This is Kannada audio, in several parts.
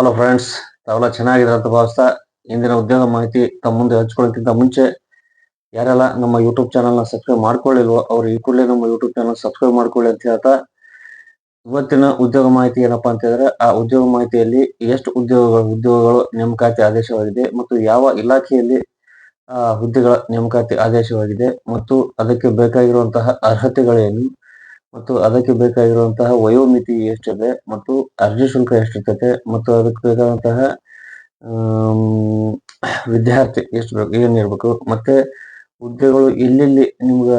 ಹಲೋ ಫ್ರೆಂಡ್ಸ್ ತಾವೆಲ್ಲ ಚೆನ್ನಾಗಿದೆ ಅಂತ ಭಾವಿಸ್ತಾ ಇಂದಿನ ಉದ್ಯೋಗ ಮಾಹಿತಿ ತಮ್ಮ ಮುಂದೆ ಹಂಚ್ಕೊಳ್ಳೋಕ್ಕಿಂತ ಮುಂಚೆ ಯಾರೆಲ್ಲ ನಮ್ಮ ಯೂಟ್ಯೂಬ್ ಚಾನಲ್ನ ಸಬ್ಸ್ಕ್ರೈಬ್ ಮಾಡ್ಕೊಳ್ಳಿಲ್ವೋ ಅವ್ರು ಈ ಕೂಡಲೇ ನಮ್ಮ ಯೂಟ್ಯೂಬ್ ಚಾನಲ್ ಸಬ್ಸ್ಕ್ರೈಬ್ ಮಾಡ್ಕೊಳ್ಳಿ ಅಂತ ಹೇಳ್ತಾ ಇವತ್ತಿನ ಉದ್ಯೋಗ ಮಾಹಿತಿ ಏನಪ್ಪಾ ಅಂತ ಆ ಉದ್ಯೋಗ ಮಾಹಿತಿಯಲ್ಲಿ ಎಷ್ಟು ಉದ್ಯೋಗಗಳು ಉದ್ಯೋಗಗಳು ನೇಮಕಾತಿ ಆದೇಶವಾಗಿದೆ ಮತ್ತು ಯಾವ ಇಲಾಖೆಯಲ್ಲಿ ಹುದ್ದೆಗಳ ನೇಮಕಾತಿ ಆದೇಶವಾಗಿದೆ ಮತ್ತು ಅದಕ್ಕೆ ಬೇಕಾಗಿರುವಂತಹ ಅರ್ಹತೆಗಳೇನು ಮತ್ತು ಅದಕ್ಕೆ ಬೇಕಾಗಿರುವಂತಹ ವಯೋಮಿತಿ ಎಷ್ಟಿದೆ ಮತ್ತು ಅರ್ಜಿ ಶುಲ್ಕ ಎಷ್ಟಿರ್ತೈತೆ ಮತ್ತು ಅದಕ್ಕೆ ಬೇಕಾದಂತಹ ವಿದ್ಯಾರ್ಥಿ ಎಷ್ಟು ಬೇಕು ಏನಿರ್ಬೇಕು ಮತ್ತೆ ಹುದ್ದೆಗಳು ಎಲ್ಲೆಲ್ಲಿ ನಿಮ್ಗೆ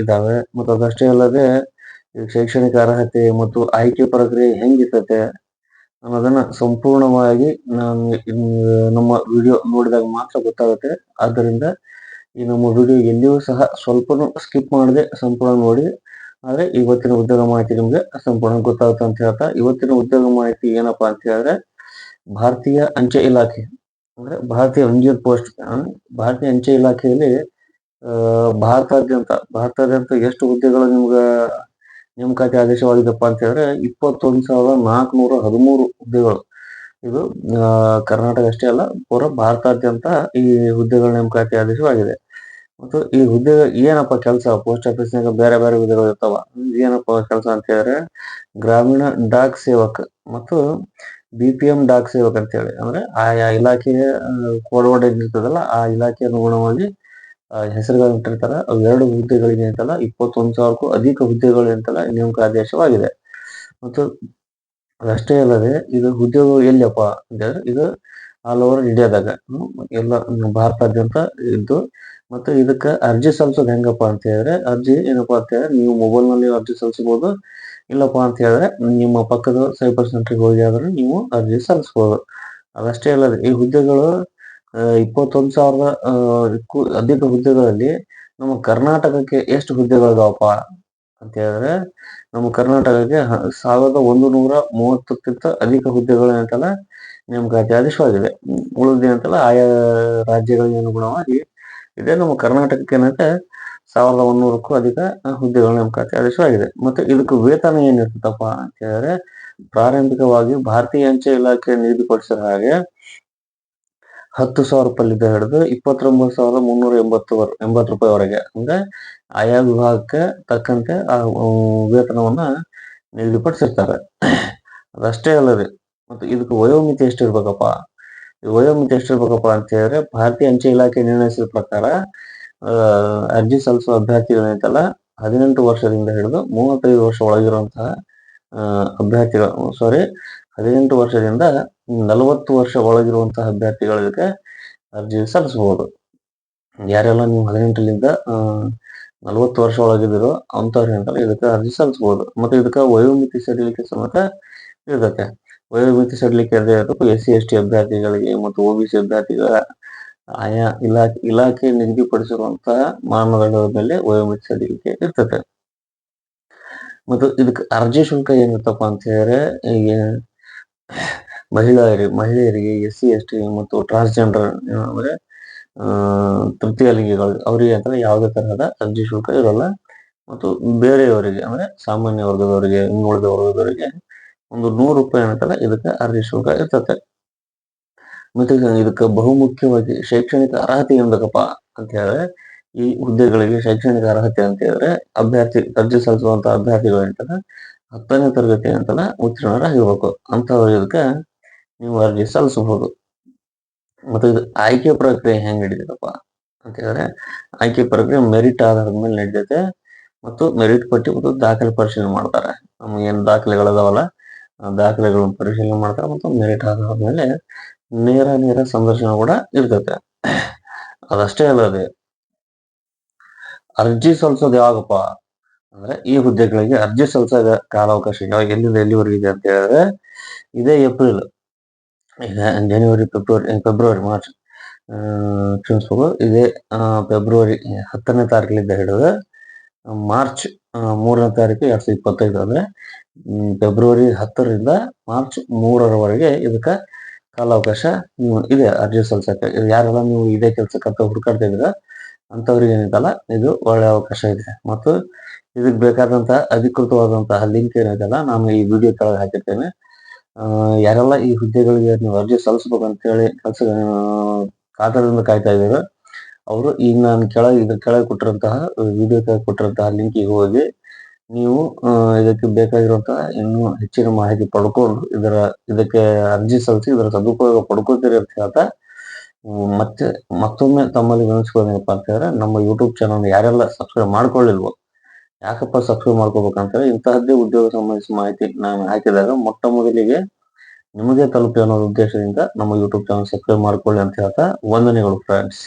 ಇದ್ದಾವೆ ಮತ್ತು ಅದಷ್ಟೇ ಅಲ್ಲದೆ ಶೈಕ್ಷಣಿಕ ಅರ್ಹತೆ ಮತ್ತು ಆಯ್ಕೆ ಪ್ರಕ್ರಿಯೆ ಹೆಂಗಿರ್ತೈತೆ ಅನ್ನೋದನ್ನು ಸಂಪೂರ್ಣವಾಗಿ ನಾನು ನಮ್ಮ ವಿಡಿಯೋ ನೋಡಿದಾಗ ಮಾತ್ರ ಗೊತ್ತಾಗುತ್ತೆ. ಆದ್ದರಿಂದ ಈ ನಮ್ಮ ವಿಡಿಯೋ ಎಲ್ಲಿಯೂ ಸಹ ಸ್ವಲ್ಪನೂ ಸ್ಕಿಪ್ ಮಾಡದೆ ಸಂಪೂರ್ಣ ನೋಡಿ. ಆದ್ರೆ ಇವತ್ತಿನ ಉದ್ಯೋಗ ಮಾಹಿತಿ ನಿಮ್ಗೆ ಸಂಪೂರ್ಣ ಗೊತ್ತಾಗುತ್ತೆ ಅಂತ ಹೇಳ್ತಾ, ಇವತ್ತಿನ ಉದ್ಯೋಗ ಮಾಹಿತಿ ಏನಪ್ಪಾ ಅಂತ ಹೇಳಿದ್ರೆ, ಭಾರತೀಯ ಅಂಚೆ ಇಲಾಖೆ, ಅಂದ್ರೆ ಭಾರತೀಯ ರಂಜಿತ್ ಪೋಸ್ಟ್ ಭಾರತೀಯ ಅಂಚೆ ಇಲಾಖೆಯಲ್ಲಿ ಭಾರತಾದ್ಯಂತ ಭಾರತಾದ್ಯಂತ ಎಷ್ಟು ಹುದ್ದೆಗಳು ನಿಮ್ಗ ನೇಮಕಾತಿ ಆದೇಶವಾಗಿದೆಪ್ಪ ಅಂತ ಹೇಳಿದ್ರೆ, ಇಪ್ಪತ್ತೊಂದು ಸಾವಿರದ ನಾಲ್ಕುನೂರ ಹದಿಮೂರು ಹುದ್ದೆಗಳು. ಇದು ಕರ್ನಾಟಕ ಅಷ್ಟೇ ಅಲ್ಲ, ಪೂರ ಭಾರತಾದ್ಯಂತ ಈ ಹುದ್ದೆಗಳ ನೇಮಕಾತಿ ಆದೇಶವಾಗಿದೆ. ಮತ್ತು ಈ ಹುದ್ದೆ ಏನಪ್ಪ ಕೆಲಸ? ಪೋಸ್ಟ್ ಆಫೀಸ್ನಾಗ ಬೇರೆ ಬೇರೆ ಹುದ್ದೆಗಳು ಇರ್ತಾವ. ಏನಪ್ಪ ಕೆಲಸ ಅಂತ ಹೇಳಿದ್ರೆ ಗ್ರಾಮೀಣ ಡಾಕ್ ಸೇವಕ ಮತ್ತು ಬಿ ಪಿ ಎಂ ಡಾಕ್ ಸೇವಕ ಅಂತ ಹೇಳಿ ಅಂದ್ರೆ ಆಯಾ ಇಲಾಖೆಯ ಕೋಡ್ ಇರ್ತದಲ್ಲ, ಆ ಇಲಾಖೆ ಅನುಗುಣವಾಗಿ ಹೆಸರುಗಳನ್ನ ಇಟ್ಟಿರ್ತಾರ. ಅವು ಎರಡು ಹುದ್ದೆಗಳಿಗೆ ಅಂತಲ್ಲ, ಇಪ್ಪತ್ತೊಂದು ಸಾವಿರಕ್ಕೂ ಅಧಿಕ ಹುದ್ದೆಗಳು ಅಂತಲ್ಲ ನೇಮಕ ಆದೇಶವಾಗಿದೆ ಮತ್ತು ಅಷ್ಟೇ ಅಲ್ಲದೆ, ಇದು ಹುದ್ದೆಗಳು ಎಲ್ಲಿಯಪ್ಪ ಅಂತ ಹೇಳಿದ್ರೆ ಇದು ಆಲ್ ಓವರ್ ಇಂಡಿಯಾದಾಗ ಎಲ್ಲ ಭಾರತಾದ್ಯಂತ ಇದ್ದು, ಮತ್ತು ಇದಕ್ಕೆ ಅರ್ಜಿ ಸಲ್ಲಿಸೋದು ಹೆಂಗಪ್ಪ ಅಂತ ಹೇಳಿದ್ರೆ, ಅರ್ಜಿ ಏನಪ್ಪಾ ಅಂತ ಹೇಳಿದ್ರೆ, ನೀವು ಮೊಬೈಲ್ನಲ್ಲಿ ಅರ್ಜಿ ಸಲ್ಲಿಸಬಹುದು ಇಲ್ಲಪ್ಪ ಅಂತ ಹೇಳಿದ್ರೆ, ನಿಮ್ಮ ಪಕ್ಕದ ಸೈಬರ್ ಸೆಂಟರ್ಗೆ ಹೋಗಿ ಆದ್ರೆ ನೀವು ಅರ್ಜಿ ಸಲ್ಲಿಸಬಹುದು ಅದಷ್ಟೇ ಅಲ್ಲದೆ, ಈ ಹುದ್ದೆಗಳು ಇಪ್ಪತ್ತೊಂದು ಸಾವಿರದ ಅಧಿಕ ಹುದ್ದೆಗಳಲ್ಲಿ ನಮ್ಮ ಕರ್ನಾಟಕಕ್ಕೆ ಎಷ್ಟು ಹುದ್ದೆಗಳಿದಾವಪ್ಪ ಅಂತ ಹೇಳಿದ್ರೆ, ನಮ್ಮ ಕರ್ನಾಟಕಕ್ಕೆ ಸಾವಿರದ ಒಂದು ನೂರ ಮೂವತ್ತಕ್ಕಿಂತ ಅಧಿಕ ಹುದ್ದೆಗಳು ಏನಂತಲ್ಲ ನೇಮಕಾತಿ ಆದೇಶವಾಗಿದೆ ಹ್ಮ್, ಉಳಿದ ಏನಂತಲ್ಲ ಆಯಾ ರಾಜ್ಯಗಳಿಗೆ ಅನುಗುಣವಾಗಿ ಇದೇ. ನಮ್ಮ ಕರ್ನಾಟಕಕ್ಕೆ ಏನಂತ ಸಾವಿರದ ಒಂದೂರಕ್ಕೂ ಅಧಿಕ ಹುದ್ದೆಗಳ ನೇಮಕಾತಿ ಆದೇಶವಾಗಿದೆ ಮತ್ತೆ ಇದಕ್ಕೆ ವೇತನ ಏನಿರ್ತದಪ್ಪ ಅಂತ ಹೇಳಿದ್ರೆ ಪ್ರಾರಂಭಿಕವಾಗಿ ಭಾರತೀಯ ಅಂಚೆ ಇಲಾಖೆ ನಿಗದಿಪಡಿಸಿದ ಹಾಗೆ ಹತ್ತು ಸಾವಿರ ರೂಪಾಯಿಲಿಂದ ಹಿಡಿದು ಇಪ್ಪತ್ತೊಂಬತ್ತು ಸಾವಿರದ ಮುನ್ನೂರ ಎಂಬತ್ತು ಎಂಬತ್ತು ರೂಪಾಯಿವರೆಗೆ ಅಂದ್ರೆ ಆಯಾ ವಿಭಾಗಕ್ಕೆ ತಕ್ಕಂತೆ ಆ ವೇತನವನ್ನ ನಿಗದಿಪಡಿಸಿರ್ತಾರೆ. ಅದಷ್ಟೇ ಅಲ್ಲದೆ ಮತ್ತು ಇದಕ್ಕೆ ವಯೋಮಿತಿ ಎಷ್ಟಿರ್ಬೇಕಪ್ಪ? ವಯೋಮಿತಿ ಎಷ್ಟಿರ್ಬೇಕಪ್ಪ ಅಂತ ಹೇಳಿದ್ರೆ ಭಾರತೀಯ ಅಂಚೆ ಇಲಾಖೆ ನಿರ್ಣಯಿಸಿದ ಪ್ರಕಾರ ಅರ್ಜಿ ಸಲ್ಲಿಸುವ ಅಭ್ಯರ್ಥಿಗಳು ಏನಂತಲ್ಲ ಹದಿನೆಂಟು ವರ್ಷದಿಂದ ಹಿಡಿದು ಮೂವತ್ತೈದು ವರ್ಷ ಒಳಗಿರುವಂತಹ ಅಭ್ಯರ್ಥಿಗಳು ಸಾರಿ ಹದಿನೆಂಟು ವರ್ಷದಿಂದ ನಲವತ್ತು ವರ್ಷ ಒಳಗಿರುವಂತಹ ಅಭ್ಯರ್ಥಿಗಳಿಗೆ ಅರ್ಜಿ ಸಲ್ಲಿಸಬಹುದು. ಯಾರೆಲ್ಲ ನೀವು ಹದಿನೆಂಟರಿಂದ ನಲವತ್ತು ವರ್ಷ ಒಳಗಿದಿರೋ ಅಂಥವ್ರು ಇದಕ್ಕೆ ಅರ್ಜಿ ಸಲ್ಲಿಸಬಹುದು. ಮತ್ತೆ ಇದಕ್ಕೆ ವಯೋಮಿತಿ ಸಡಿಲಿಕೆ ಸಮೇತ ಇರ್ತೈತೆ. ವಯೋಮಿತಿ ಸಡಿಲಿಕೆ ಅದು ಎಸ್ ಸಿ, ಎಸ್ ಟಿ ಅಭ್ಯರ್ಥಿಗಳಿಗೆ ಮತ್ತು ಒ ಬಿ ಸಿ ಅಭ್ಯರ್ಥಿಗಳ ಆಯಾ ಇಲಾಖೆ ಇಲಾಖೆ ನಿಗದಿಪಡಿಸಿರುವಂತಹ ಮಾನದಂಡದ ಮೇಲೆ ವಯೋಮಿತಿ ಸಡಿಲಿಕೆ ಇರ್ತದೆ. ಮತ್ತು ಇದಕ್ಕೆ ಅರ್ಜಿ ಶುಲ್ಕ ಏನಿರ್ತಪ್ಪ ಅಂತ ಹೇಳಿದ್ರೆ ಈಗ ಮಹಿಳೆಯರಿಗೆ ಮಹಿಳೆಯರಿಗೆ ಎಸ್ ಸಿ, ಎಸ್ ಟಿ ಮತ್ತು ಟ್ರಾನ್ಸ್ಜೆಂಡರ್ ಅಂದ್ರೆ ತೃತೀಯ ಲಿಂಗಿಗಳು, ಅವರಿಗೆ ಅಂತ ಯಾವುದೇ ತರಹದ ಅರ್ಜಿ ಶುಲ್ಕ ಇರಲ್ಲ. ಮತ್ತು ಬೇರೆಯವರಿಗೆ ಅಂದ್ರೆ ಸಾಮಾನ್ಯ ವರ್ಗದವರಿಗೆ ಇನ್ನುಳಿದ ವರ್ಗದವರಿಗೆ ಒಂದು ನೂರು ರೂಪಾಯಿ ಏನಂತಲ್ಲ ಇದಕ್ಕೆ ಅರ್ಜಿ ಶುಲ್ಕ ಇರ್ತದೆ ಮತ್ತೆ ಇದಕ್ಕ ಬಹುಮುಖ್ಯವಾಗಿ ಶೈಕ್ಷಣಿಕ ಅರ್ಹತೆ ಏನ್ಬೇಕಪ್ಪ ಅಂತ ಹೇಳಿದ್ರೆ, ಈ ಹುದ್ದೆಗಳಿಗೆ ಶೈಕ್ಷಣಿಕ ಅರ್ಹತೆ ಅಂತ ಹೇಳಿದ್ರೆ, ಅಭ್ಯರ್ಥಿ, ಅರ್ಜಿ ಸಲ್ಲಿಸುವಂತ ಅಭ್ಯರ್ಥಿಗಳು ಅಂತಲ್ಲ, ಹತ್ತನೇ ತರಗತಿ ಅಂತಲ್ಲ ಉತ್ತೀರ್ಣರಾಗಿರ್ಬೇಕು. ಅಂತವ್ರ ಇದಕ್ಕೆ ನೀವು ಅರ್ಜಿ ಸಲ್ಲಿಸಬಹುದು. ಮತ್ತೆ ಇದು ಆಯ್ಕೆ ಪ್ರಕ್ರಿಯೆ ಹೆಂಗ್ ನಡೀತದಪ್ಪ ಅಂತ ಹೇಳಿದ್ರೆ, ಆಯ್ಕೆ ಪ್ರಕ್ರಿಯೆ ಮೆರಿಟ್ ಆಧಾರದ ಮೇಲೆ ನಡೀತೈತೆ. ಮತ್ತು ಮೆರಿಟ್ ಪಟ್ಟಿ ಮತ್ತು ದಾಖಲೆ ಪರಿಶೀಲನೆ ಮಾಡ್ತಾರೆ. ನಮಗೇನು ಏನ್ ದಾಖಲೆಗಳದಾವಲ್ಲ ದಾಖಲೆಗಳನ್ನು ಪರಿಶೀಲನೆ ಮಾಡ್ತಾರೆ ಮತ್ತು ಮೆರಿಟ್ ಮೇಲೆ ನೇರ ನೇರ ಸಂದರ್ಶನ ಕೂಡ ಇರ್ತೈತೆ. ಅದಷ್ಟೇ ಅಲ್ಲದೆ ಅರ್ಜಿ ಸಲ್ಲಿಸೋದು ಯಾವಾಗಪ್ಪ ಅಂದ್ರೆ ಈ ಹುದ್ದೆಗಳಿಗೆ ಅರ್ಜಿ ಸಲ್ಲಿಸೋದ ಕಾಲಾವಕಾಶ ಯಾವಾಗ ಎಲ್ಲಿಂದ ಎಲ್ಲಿವರೆಗಿದೆ ಅಂತ ಹೇಳಿದ್ರೆ ಇದೇ ಏಪ್ರಿಲ್. ಈಗ ಜನವರಿ ಫೆಬ್ರವರಿ ಫೆಬ್ರವರಿ ಮಾರ್ಚ್ ಕ್ಷಮಿಸ್ಬೋದು ಇದೇ ಫೆಬ್ರವರಿ ಹತ್ತನೇ ತಾರೀಕಿನಿಂದ ಹಿಡಿದು ಮಾರ್ಚ್ ಮೂರನೇ ತಾರೀಕು ಎರಡ್ ಸಾವಿರದ ಇಪ್ಪತ್ತೈದು ಅಂದ್ರೆ ಫೆಬ್ರವರಿ ಹತ್ತರಿಂದ ಮಾರ್ಚ್ ಮೂರರವರೆಗೆ ಇದಕ್ಕೆ ಕಾಲಾವಕಾಶ ಇದೆ ಅರ್ಜಿ ಸಲ್ಲಿಸಕ್ಕೆ. ಯಾರೆಲ್ಲ ನೀವು ಇದೇ ಕೆಲಸಕ್ಕಂತ ಹುಡುಕಾಡ್ತಾ ಇದ್ದೀರಾ, ಅಂತವ್ರಿಗೆ ಏನಿದಲ್ಲ ಇದು ಒಳ್ಳೆ ಅವಕಾಶ ಇದೆ. ಮತ್ತು ಇದಕ್ಕೆ ಬೇಕಾದಂತಹ ಅಧಿಕೃತವಾದಂತಹ ಲಿಂಕ್ ಏನಿದೆಲ್ಲ ನಾನು ಈ ವಿಡಿಯೋ ಕೆಳಗೆ ಹಾಕಿರ್ತೇನೆ. ಯಾರೆಲ್ಲ ಈ ಹುದ್ದೆಗಳಿಗೆ ನೀವು ಅರ್ಜಿ ಸಲ್ಲಿಸ್ಬೇಕಂತ ಹೇಳಿ ಕೆಲಸ ಕಾತರದಿಂದ ಕಾಯ್ತಾ ಇದ್ದೀರಾ ಅವರು ಈಗ ನಾನು ಕೆಳಗೆ, ಇದ್ರ ಕೆಳಗೆ ಕೊಟ್ಟಿರಂತಹ ವಿಡಿಯೋ ಕೆಳಗೆ ಕೊಟ್ಟಿರಂತಹ ಲಿಂಕಿಗೆ ಹೋಗಿ ನೀವು ಇದಕ್ಕೆ ಬೇಕಾಗಿರುವಂತಹ ಇನ್ನೂ ಹೆಚ್ಚಿನ ಮಾಹಿತಿ ಪಡ್ಕೊಂಡು ಇದರ, ಇದಕ್ಕೆ ಅರ್ಜಿ ಸಲ್ಲಿಸಿ ಇದರ ಸದುಪಯೋಗ ಪಡ್ಕೋತೀರಿ ಅಂತ ಹೇಳ್ತಾ ಮತ್ತೆ ಮತ್ತೊಮ್ಮೆ ತಮ್ಮಲ್ಲಿ ವಿನಿಸ್ಕೊಳ್ಳೋದೇನಪ್ಪ ಅಂತ ಹೇಳಿದ್ರೆ, ನಮ್ಮ ಯೂಟ್ಯೂಬ್ ಚಾನಲ್ ಯಾರೆಲ್ಲ ಸಬ್ಸ್ಕ್ರೈಬ್ ಮಾಡ್ಕೊಳ್ಳಿಲ್ವೋ, ಯಾಕಪ್ಪ ಸಬ್ಸ್ಕ್ರೈಬ್ ಮಾಡ್ಕೋಬೇಕಂತಂದ್ರೆ ಇಂತಹದ್ದೇ ಉದ್ಯೋಗ ಸಂಬಂಧಿಸಿದ ಮಾಹಿತಿ ನಾನು ಹಾಕಿದಾಗ ಮೊಟ್ಟ ಮೊದಲಿಗೆ ನಿಮಗೆ ತಲುಪಿ ಅನ್ನೋ ಉದ್ದೇಶದಿಂದ ನಮ್ಮ ಯೂಟ್ಯೂಬ್ ಚಾನಲ್ ಸಬ್ಸ್ಕ್ರೈಬ್ ಮಾಡ್ಕೊಳ್ಳಿ ಅಂತ ಹೇಳ್ತಾ, ವಂದನೆಗಳು ಫ್ರೆಂಡ್ಸ್